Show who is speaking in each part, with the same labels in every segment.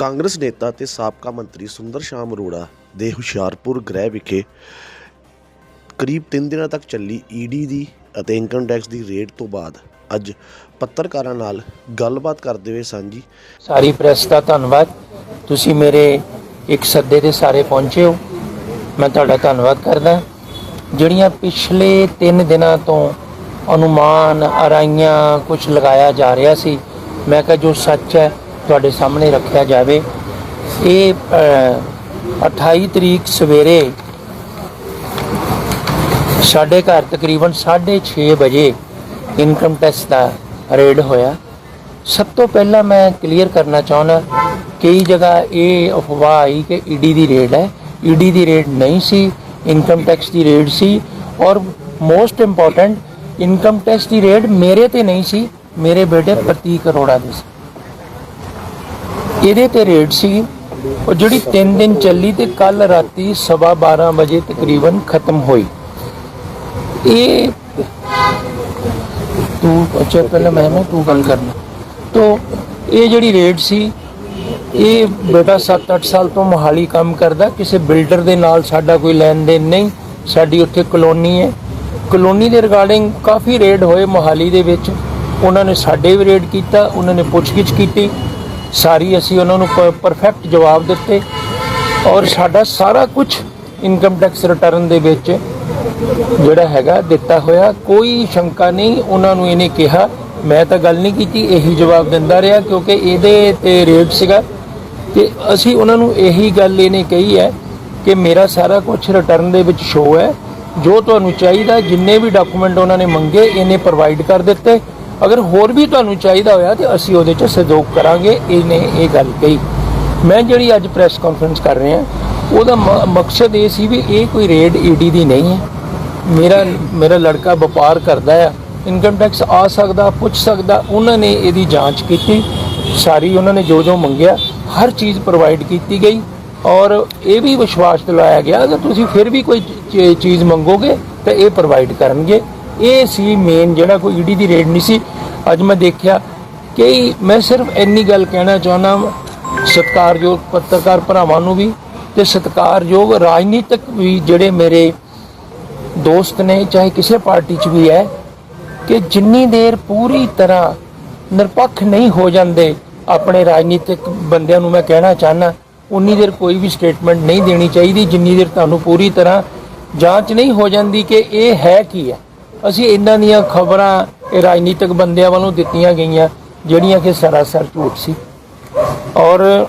Speaker 1: ਕਾਂਗਰਸ ਨੇਤਾ ਤੇ ਸਾਬਕਾ ਮੰਤਰੀ ਸੁੰਦਰ ਸ਼ਾਮ ਅਰੋੜਾ ਦੇ ਹੁਸ਼ਿਆਰਪੁਰ ਗ੍ਰਹਿ ਵਿਖੇ ਕਰੀਬ 3 ਦਿਨਾਂ ਤੱਕ ਚੱਲੀ ਈਡੀ ਦੀ ਅਤੇ ਇਨਕਮ ਟੈਕਸ ਦੀ ਰੇਡ ਤੋਂ ਬਾਅਦ ਅੱਜ ਪੱਤਰਕਾਰਾਂ ਨਾਲ ਗੱਲਬਾਤ ਕਰਦੇ ਹੋਏ ਸਾਂਝੀ।
Speaker 2: ਸਾਰੀ ਪ੍ਰੈਸ ਦਾ ਧੰਨਵਾਦ। ਤੁਸੀਂ ਮੇਰੇ ਇੱਕ ਸੱਦੇ ਦੇ ਸਾਰੇ ਪਹੁੰਚੇ ਹੋ। ਮੈਂ ਤੁਹਾਡਾ ਧੰਨਵਾਦ ਕਰਦਾ। ਜਿਹੜੀਆਂ ਪਿਛਲੇ 3 ਦਿਨਾਂ ਤੋਂ ਅਨੁਮਾਨ, ਅਰਾਈਆਂ ਕੁਝ ਲਗਾਇਆ ਜਾ ਰਿਹਾ ਸੀ, ਮੈਂ ਕਿਹਾ ਜੋ ਸੱਚ ਹੈ ਤੁਹਾਡੇ ਸਾਹਮਣੇ ਰੱਖਿਆ ਜਾਵੇ। ਇਹ ਅ, 28 ਤਰੀਕ ਸਵੇਰੇ ਸਾਡੇ ਘਰ ਤਕਰੀਬਨ 6:30 ਵਜੇ ਇਨਕਮ ਟੈਕਸ ਦਾ ਰੇਡ ਹੋਇਆ। ਸਭ ਤੋਂ ਪਹਿਲਾਂ ਮੈਂ ਕਲੀਅਰ ਕਰਨਾ ਚਾਹੁੰਦਾ ਕਈ ਜਗ੍ਹਾ ਇਹ ਅਫਵਾਹ ਆਈ ਕਿ ਈਡੀ ਦੀ ਰੇਡ ਹੈ। ਈਡੀ ਦੀ ਰੇਡ ਨਹੀਂ ਸੀ ਇਨਕਮ ਟੈਕਸ ਦੀ ਰੇਡ ਸੀ ਔਰ ਮੋਸਟ ਇੰਪੋਰਟੈਂਟ ਇਨਕਮ ਟੈਕਸ ਦੀ ਰੇਡ ਮੇਰੇ ਤੇ ਨਹੀਂ ਸੀ ਮੇਰੇ ਬੇਟੇ ਪ੍ਰਤੀਕ ਅਰੋੜਾ ਦੇ ਸੀ। ਇਹਦੇ ਤੇ ਰੇਡ ਸੀ। ਉਹ ਜਿਹੜੀ 3 ਦਿਨ ਚੱਲੀ ਤੇ ਕੱਲ ਰਾਤੀ ਸਵਾ 12 ਵਜੇ ਤਕਰੀਬਨ ਖਤਮ ਹੋਈ। ਇਹ ਤੂੰ ਅੱਛਾ ਪਹਿਲਾਂ ਮੈਂ ਨਾ ਤੂੰ ਗੱਲ ਕਰਨਾ। ਤੋ ਇਹ ਜਿਹੜੀ ਰੇਟ ਸੀ, ਇਹ ਬੇਟਾ 7-8 ਸਾਲ ਤੋਂ ਮੋਹਾਲੀ ਕੰਮ ਕਰਦਾ, ਕਿਸੇ ਬਿਲਡਰ ਦੇ ਨਾਲ ਸਾਡਾ ਕੋਈ ਲੈਣ ਦੇਣ ਨਹੀਂ। ਸਾਡੀ ਉੱਥੇ ਕਲੋਨੀ ਹੈ। ਕਲੋਨੀ ਦੇ ਰਿਗਾਰਡਿੰਗ ਕਾਫੀ ਰੇਡ ਹੋਏ ਮੋਹਾਲੀ ਦੇ ਵਿੱਚ। ਉਹਨਾਂ ਨੇ ਸਾਡੇ ਵੀ ਰੇਡ ਕੀਤਾ, ਉਹਨਾਂ ਨੇ ਪੁੱਛਗਿੱਛ ਕੀਤੀ। ਸਾਰੀ ਅਸੀਂ ਉਹਨਾਂ ਨੂੰ ਪਰਫੈਕਟ ਜਵਾਬ ਦਿੱਤੇ ਔਰ ਸਾਡਾ ਸਾਰਾ ਕੁਝ ਇਨਕਮ ਟੈਕਸ ਰਿਟਰਨ ਦੇ ਵਿੱਚ ਜਿਹੜਾ ਹੈਗਾ ਦਿੱਤਾ ਹੋਇਆ। ਕੋਈ ਸ਼ੰਕਾ ਨਹੀਂ, ਉਹਨਾਂ ਨੂੰ ਇਹਨੇ ਕਿਹਾ। ਮੈਂ ਤਾਂ ਗੱਲ ਨਹੀਂ ਕੀਤੀ, ਇਹੀ ਜਵਾਬ ਦਿੰਦਾ ਰਿਹਾ ਕਿਉਂਕਿ ਇਹਦੇ ਤੇ ਰੇਟ ਸੀਗਾ। ਤੇ ਅਸੀਂ ਉਹਨਾਂ ਨੂੰ ਇਹੀ ਗੱਲ ਇਹਨੇ ਕਹੀ ਹੈ ਕਿ ਮੇਰਾ ਸਾਰਾ ਕੁਝ ਰਿਟਰਨ ਦੇ ਵਿੱਚ ਸ਼ੋ ਹੈ। ਜੋ ਤੁਹਾਨੂੰ ਚਾਹੀਦਾ, ਜਿੰਨੇ ਵੀ ਡਾਕੂਮੈਂਟ ਉਹਨਾਂ ਨੇ ਮੰਗੇ, ਇਹਨੇ ਪ੍ਰੋਵਾਈਡ ਕਰ ਦਿੱਤੇ। ਅਗਰ ਹੋਰ ਵੀ ਤੁਹਾਨੂੰ ਚਾਹੀਦਾ ਹੋਇਆ ਤੇ ਅਸੀਂ ਉਹਦੇ 'ਚ ਸਹਿਯੋਗ ਕਰਾਂਗੇ। ਇਹਨੇ ਇਹ ਗੱਲ ਕਹੀ। ਮੈਂ ਜਿਹੜੀ ਅੱਜ ਪ੍ਰੈਸ ਕਾਨਫਰੰਸ ਕਰ ਰਹੇ ਹਾਂ ਉਹਦਾ ਮ- ਮਕਸਦ ਇਹ ਸੀ ਵੀ ਇਹ ਕੋਈ ਰੇਡ ਈਡੀ ਦੀ ਨਹੀਂ ਹੈ। ਮੇਰਾ ਮੇਰਾ ਲੜਕਾ ਵਪਾਰ ਕਰਦਾ ਆ ਇਨਕਮ ਟੈਕਸ ਆ ਸਕਦਾ, ਪੁੱਛ ਸਕਦਾ, ਉਹਨਾਂ ਨੇ ਇਹਦੀ ਜਾਂਚ ਕੀਤੀ। ਸਾਰੀ ਉਹਨਾਂ ਨੇ ਜੋ ਜੋ ਮੰਗਿਆ, ਹਰ ਚੀਜ਼ ਪ੍ਰੋਵਾਈਡ ਕੀਤੀ ਗਈ। ਔਰ ਇਹ ਵੀ ਵਿਸ਼ਵਾਸ ਦਿਲਾਇਆ ਗਿਆ ਅਗਰ ਤੁਸੀਂ ਫਿਰ ਵੀ ਕੋਈ ਚੀਜ਼ ਮੰਗੋਗੇ, ਤਾਂ ਇਹ ਪ੍ਰੋਵਾਈਡ ਕਰਨਗੇ। ਇਹ ਸੀ ਮੇਨ ਜਿਹੜਾ ਕੋਈ ਈਡੀ ਦੀ ਰੇਡ ਨਹੀਂ ਸੀ। ਅੱਜ ਮੈਂ ਦੇਖਿਆ ਕਿ ਮੈਂ ਸਿਰਫ ਇੰਨੀ ਗੱਲ ਕਹਿਣਾ ਚਾਹੁੰਦਾ ਸਤਿਕਾਰਯੋਗ ਪੱਤਰਕਾਰ ਭਰਾਵਾਂ ਨੂੰ ਵੀ ਤੇ ਸਤਿਕਾਰਯੋਗ ਰਾਜਨੀਤਿਕ ਵੀ ਜਿਹੜੇ ਮੇਰੇ ਦੋਸਤ ਨੇ, ਚਾਹੇ ਕਿਸੇ ਪਾਰਟੀ 'ਚ ਵੀ ਹੈ, ਕਿ ਜਿੰਨੀ ਦੇਰ ਪੂਰੀ ਤਰ੍ਹਾਂ ਨਿਰਪੱਖ ਨਹੀਂ ਹੋ ਜਾਂਦੇ ਆਪਣੇ ਰਾਜਨੀਤਿਕ ਬੰਦਿਆਂ ਨੂੰ ਮੈਂ ਕਹਿਣਾ ਚਾਹਨਾ ਉਨੀ ਦੇਰ ਕੋਈ ਵੀ ਸਟੇਟਮੈਂਟ ਨਹੀਂ ਦੇਣੀ ਚਾਹੀਦੀ, ਜਿੰਨੀ ਦੇਰ ਤੁਹਾਨੂੰ ਪੂਰੀ ਤਰ੍ਹਾਂ ਜਾਂਚ ਨਹੀਂ ਹੋ ਜਾਂਦੀ ਕਿ ਇਹ ਹੈ ਕੀ ਹੈ। ਅਸੀਂ ਇਹਨਾਂ ਦੀਆਂ ਖਬਰਾਂ ਇਹ ਰਾਜਨੀਤਿਕ ਬੰਦਿਆਂ ਵੱਲੋਂ ਦਿੱਤੀਆਂ ਗਈਆਂ, ਜਿਹੜੀਆਂ ਕਿ ਸਰਾਸਰ ਝੂਠ ਸੀ। ਔਰ